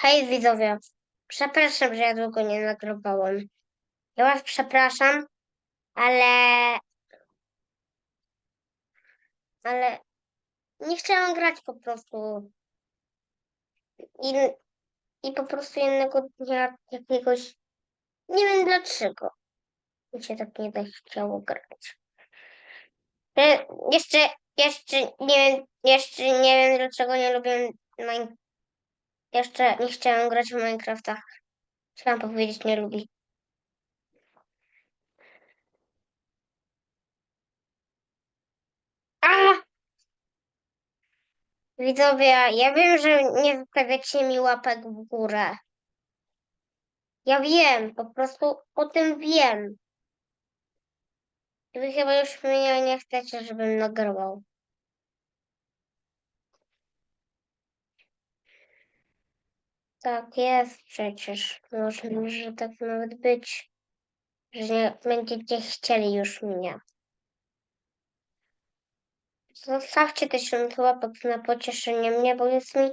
Hej widzowie, przepraszam, że ja długo nie nagrywałem. Ja was przepraszam, ale... Ale nie chciałam grać po prostu. I, i po prostu jednego dnia jakiegoś... Nie wiem dlaczego. Mi się tak nie tak chciało grać. E, Jeszcze, jeszcze nie wiem, jeszcze nie wiem dlaczego nie lubię Mine... Jeszcze nie chciałam grać w Minecrafta. Chciałam powiedzieć nie lubi. A! Widzowie, ja wiem, że nie zostawiacie mi łapek w górę. Ja wiem, po prostu o tym wiem. I Wy chyba już mnie nie chcecie, żebym nagrywał. Tak jest przecież. Może, że tak nawet być. Że nie będziecie chcieli już mnie. Zostawcie tysiąc łapek na pocieszenie mnie, bo jest mi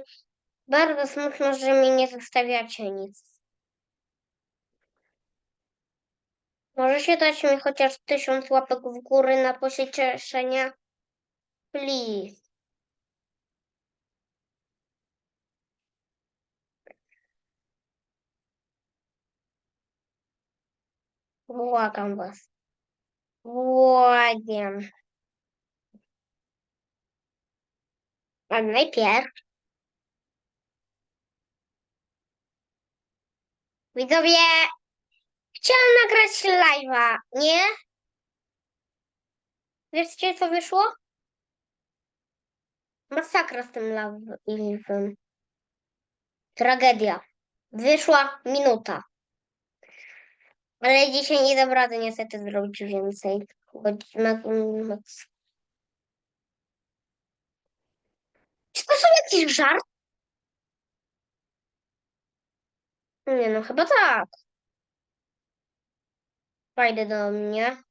bardzo smutno, że mi nie zostawiacie nic. Możecie dać mi chociaż tysiąc łapek w górę na pocieszenie? Please. Błagam was. Błagam. A najpierw widzowie, chciałam nagrać live'a, nie? Wiecie co wyszło? Masakra z tym live'em. Tragedia. Wyszła minuta. Ale dzisiaj nie dam rady niestety zrobić więcej. Godzina, max. Czy to są jakiś żart? Nie no, chyba tak. Wejdę do mnie.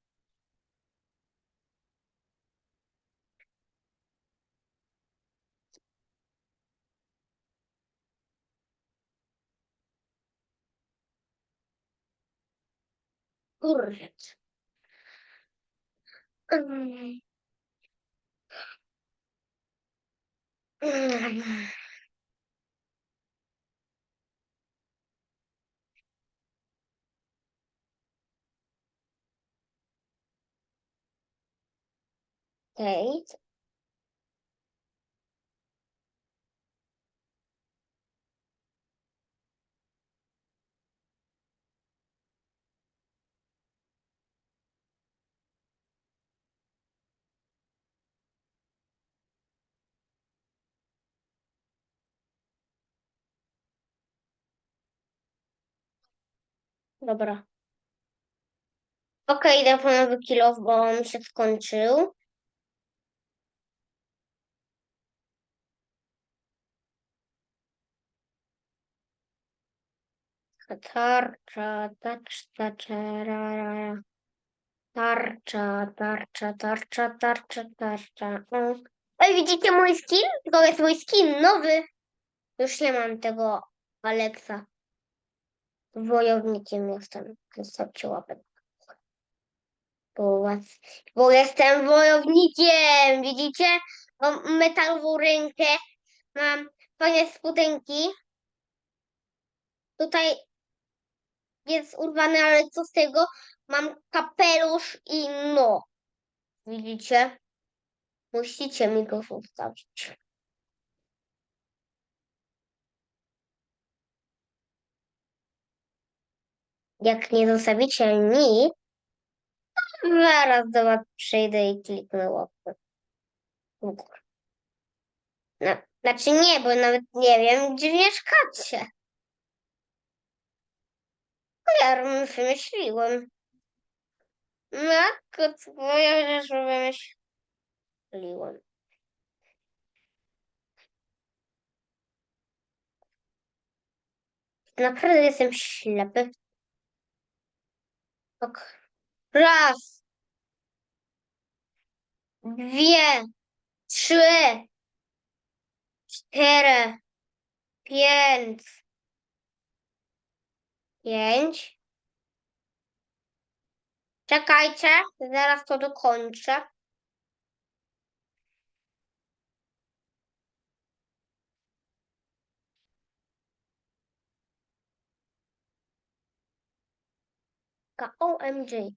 Kurde. Mm. Mm. Okej. Dobra. Okej, idę po nowy kilo, bo mi się skończył. Tarcza, tarcza, tarcza, tarcza, tarcza, tarcza, tarcza, tarcza. Ej, widzicie mój skin? To jest mój skin nowy. Już nie mam tego Alexa. Wojownikiem jestem. Zostawcie łapę. Bo, was, bo jestem wojownikiem, widzicie? Mam metalową rękę, mam fajne spodenki. Tutaj jest urwane, ale co z tego? Mam kapelusz i no. Widzicie? Musicie mi go zostawić. Jak nie zostawicie mi, to zaraz do was przyjdę i kliknę łapkę. No, znaczy nie, bo nawet nie wiem, gdzie mieszkacie. No Ja wymyśliłem. Matko, co ja już wymyśliłem. Naprawdę jestem ślepy. Raz, dwie, trzy, cztery, pięć, pięć. Czekajcie, zaraz to dokończę. OMG.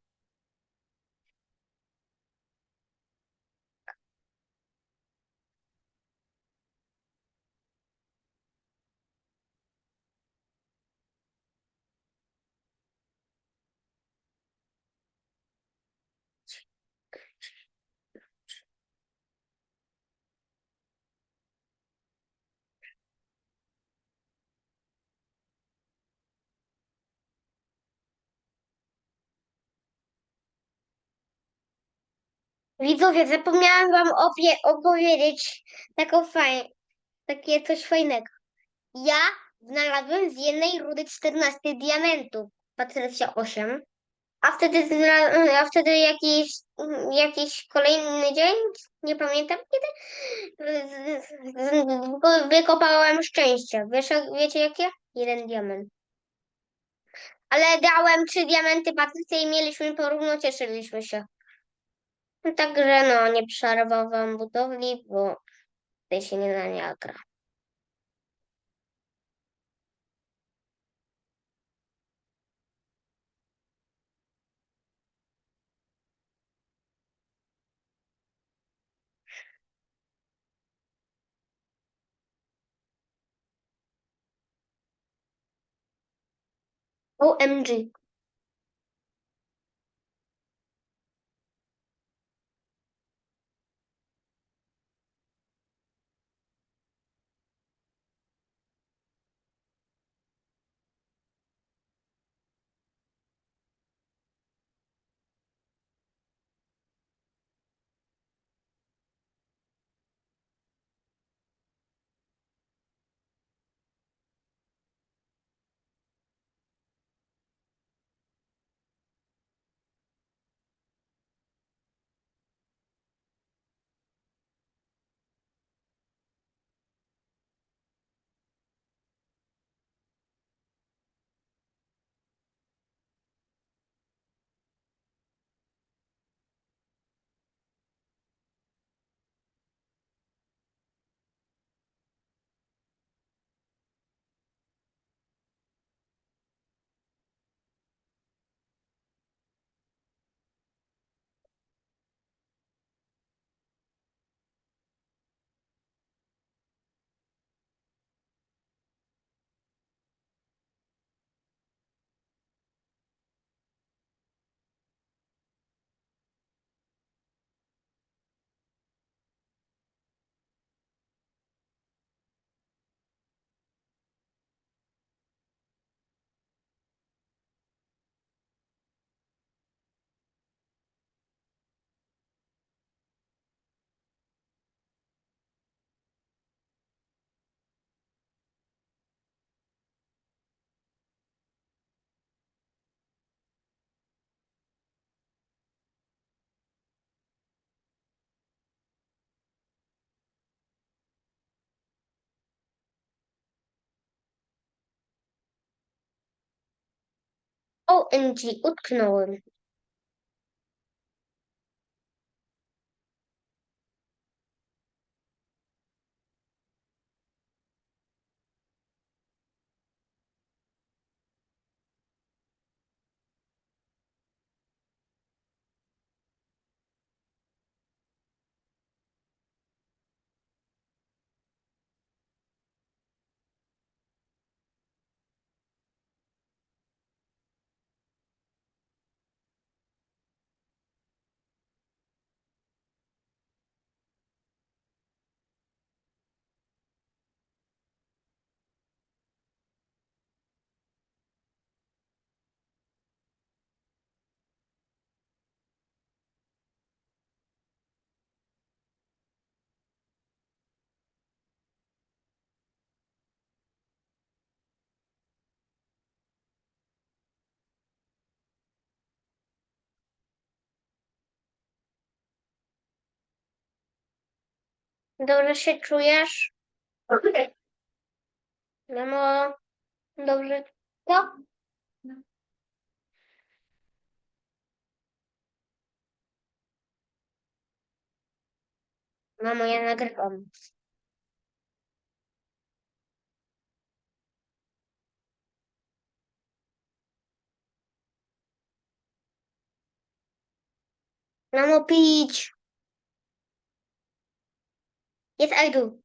Widzowie, zapomniałam wam opie- opowiedzieć taką faj- takie coś fajnego. Ja znalazłem z jednej rudy 14 diamentów, Patrycja 8, a wtedy, a wtedy jakiś, jakiś kolejny dzień, nie pamiętam kiedy, z- z- wykopałem szczęście. Wiesz, wiecie jakie? Jeden diament. Ale dałem trzy diamenty Patrycji i mieliśmy porówno, cieszyliśmy się. No Także no, nie przerwał wam budowli, bo tutaj się nie na nie gra. OMG. OMG, utknąłem. Dobrze się czujesz? Mamo, dobrze to? Mamo, ja nagrywam. Mamo, pić. Yes, I do.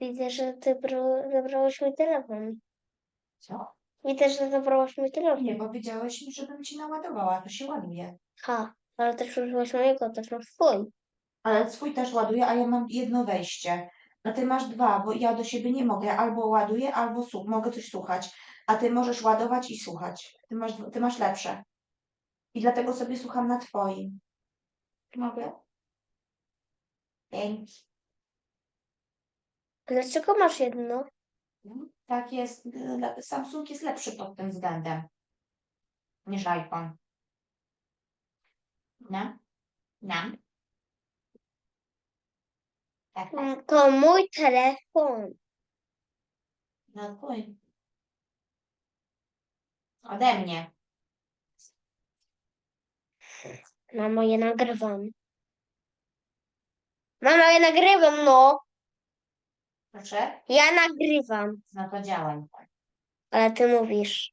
Widzę, że ty bro- zabrałeś mój telefon. Co? Widzę, że zabrałaś mój telefon. Nie, powiedziałeś mi, żebym ci naładowała, to się ładuje. Ha, ale też użyłaś mojego, też mam swój. Ale swój też ładuje, a ja mam jedno wejście. A ty masz dwa, bo ja do siebie nie mogę. Albo ładuję, albo słuch mogę coś słuchać. A ty możesz ładować i słuchać. Ty masz, ty masz lepsze. I dlatego sobie słucham na twoim. Mogę? Dzięki. Dlaczego masz jedno? Tak jest. Samsung jest lepszy pod tym względem niż iPhone. No? No? Tak, tak. Mm, To mój telefon. No twój. Ode mnie. Mamo, ja nagrywam. Mamo, ja nagrywam, no. Proszę? Ja nagrywam. No to działaj. Ale ty mówisz.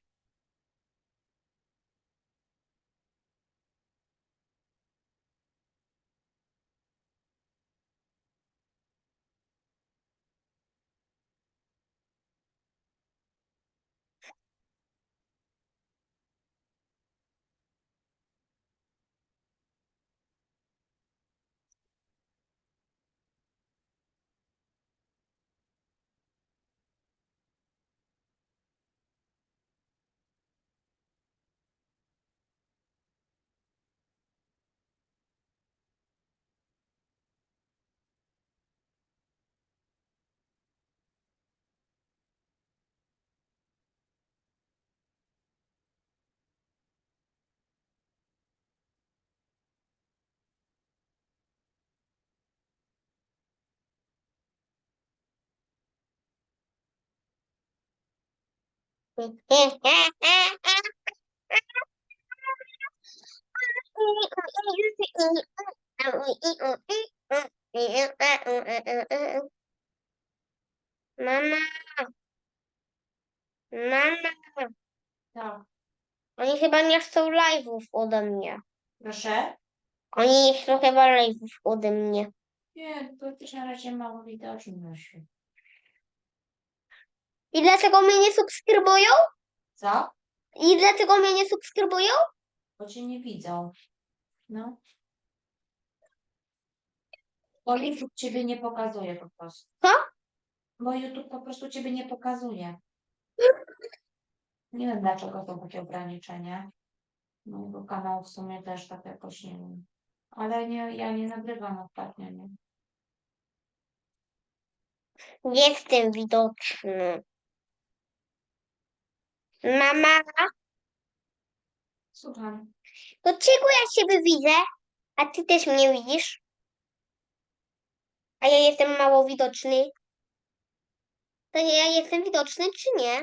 Mama, mama, No. oni chyba nie chcą live'ów ode mnie. Proszę? Oni nie chcą chyba live'ów ode mnie. Nie, to też na razie mało widoczności. I dlaczego mnie nie subskrybują? Co? I dlaczego mnie nie subskrybują? Bo cię nie widzą. No. Bo YouTube ciebie nie pokazuje po prostu. Co? Bo YouTube po prostu ciebie nie pokazuje. Nie wiem dlaczego są takie ograniczenia. Mojego kanału w sumie też tak jakoś nie wiem. Ale nie, ja nie nagrywam ostatnio, nie? Jestem widoczny. Mama, Słucham. dlaczego ja siebie widzę, a ty też mnie widzisz? A ja jestem mało widoczny. To ja jestem widoczny, czy nie?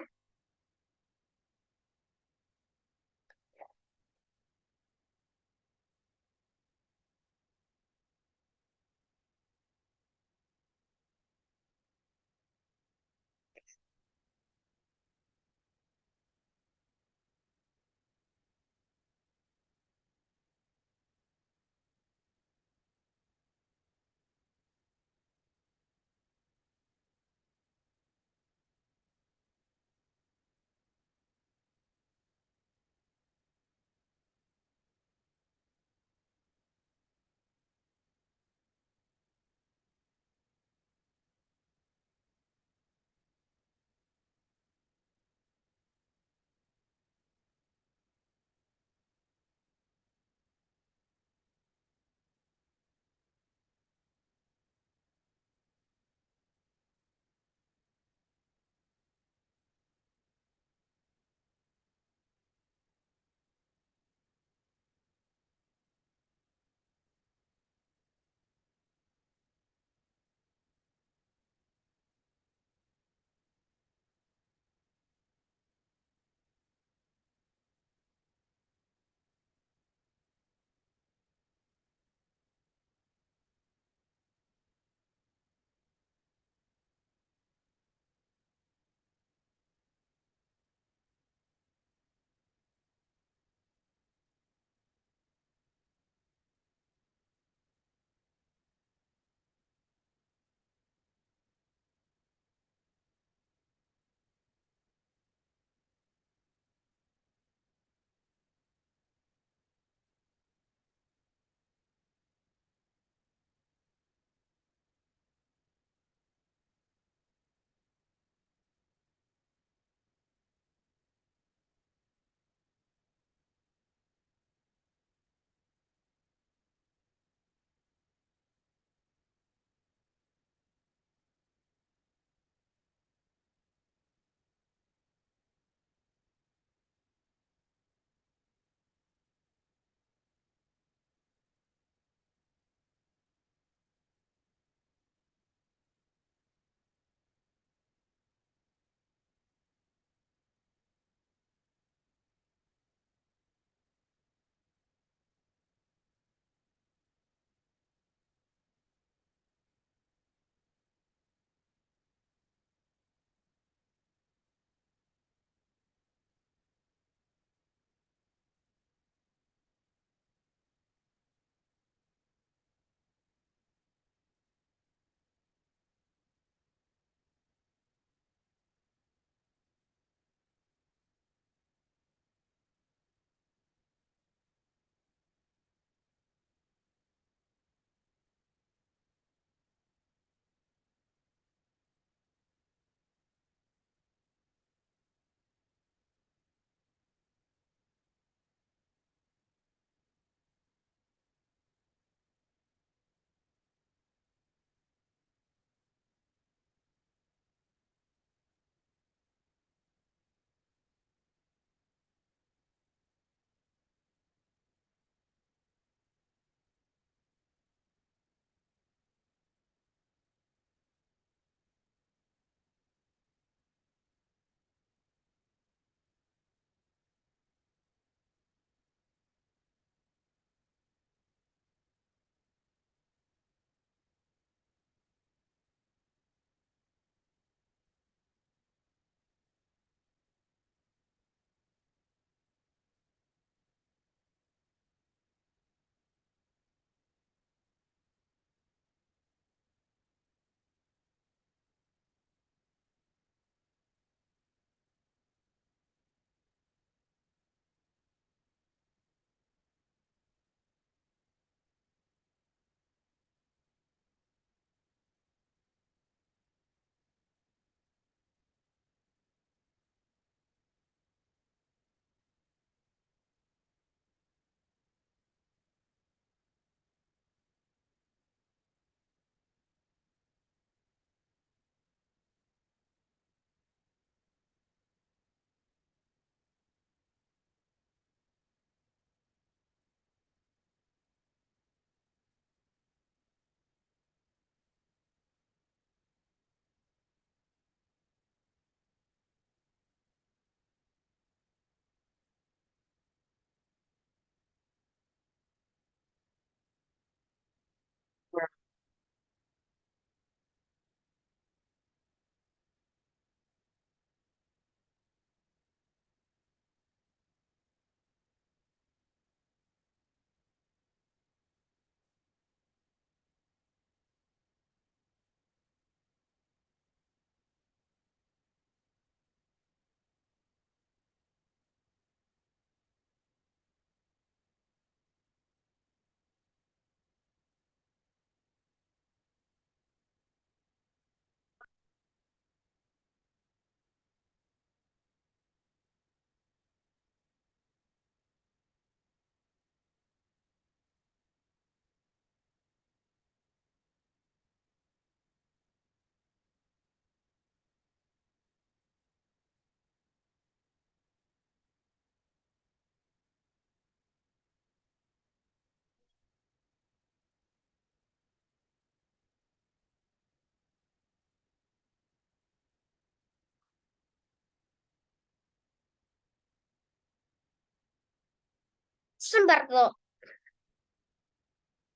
Sin embargo,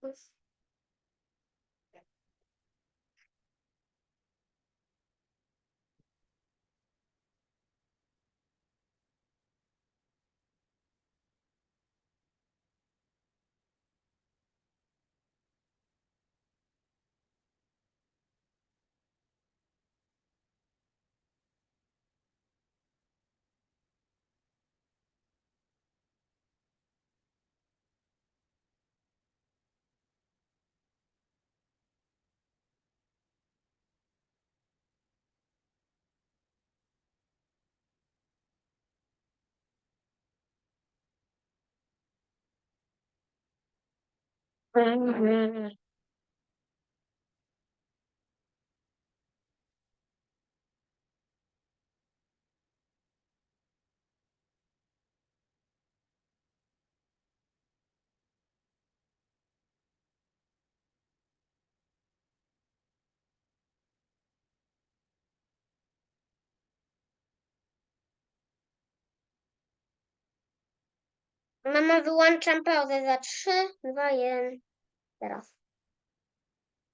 pues, Proszę bardzo. Mhm. Mama, wyłączam pauzę za 3, 2, 1. Teraz.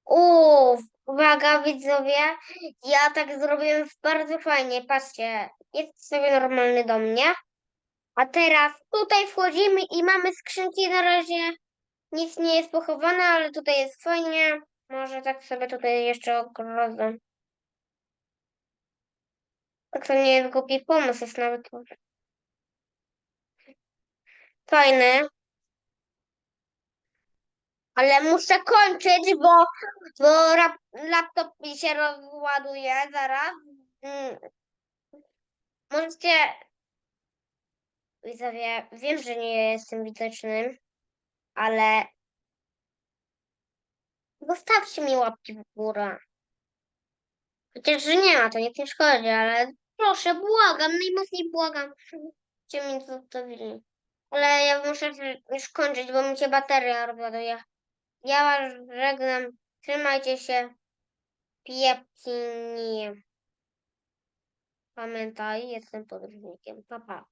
Uuu, uwaga widzowie, ja tak zrobiłem bardzo fajnie, patrzcie, jest sobie normalny dom, nie? A teraz tutaj wchodzimy i mamy skrzynki, na razie nic nie jest pochowane, ale tutaj jest fajnie, może tak sobie tutaj jeszcze ogrodzę. Tak to nie jest głupi pomysł, jest nawet fajny. Ale muszę kończyć, bo, bo laptop mi się rozładuje zaraz. Mm. Możecie. Widzowie, wiem, że nie jestem widocznym, ale zostawcie mi łapki w górę. Chociaż, że nie ma, to nic nie szkodzi, ale proszę, błagam, najmocniej błagam, żebyście mi zostawili. Ale ja muszę już kończyć, bo mi się bateria rozładuje. Ja was żegnam. Trzymajcie się. Piepki. Pamiętaj, jestem podróżnikiem. Pa, pa.